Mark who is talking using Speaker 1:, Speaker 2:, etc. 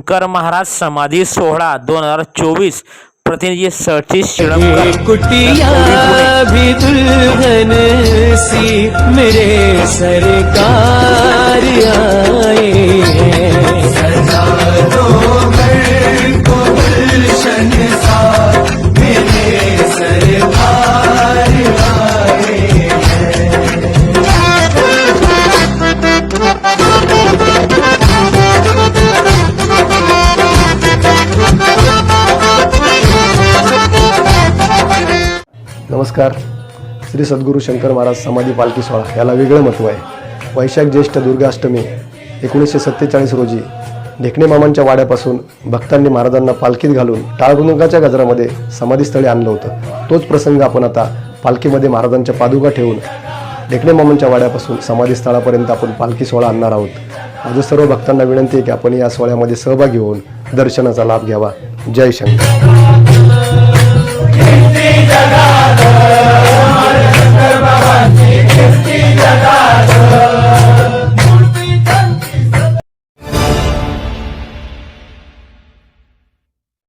Speaker 1: शंकर महाराज समाधी सोहळा दोन हज़ार चोवीस प्रतिनिधी सतीश शिळमकर
Speaker 2: कुटिया भी दुल्हन सी मेरे सरकार
Speaker 3: नमस्कार. श्री सद्गुरू शंकर महाराज समाधी पालखी सोहळा याला वेगळं महत्त्व आहे. वैशाख ज्येष्ठ दुर्गाष्टमी एकोणीसशे सत्तेचाळीस रोजी ढेकणे मामांच्या वाड्यापासून भक्तांनी महाराजांना पालखीत घालून टाळगुंगाच्या गजरामध्ये समाधीस्थळी आणलं होतं. तोच प्रसंग आपण आता पालखीमध्ये महाराजांच्या पादुका ठेवून ढेकणे मामांच्या वाड्यापासून समाधीस्थळापर्यंत आपण पालखी सोहळा आणणार आहोत. माझं सर्व भक्तांना विनंती आहे की आपण या सोहळ्यामध्ये सहभागी होऊन दर्शनाचा लाभ घ्यावा. जय शंकर.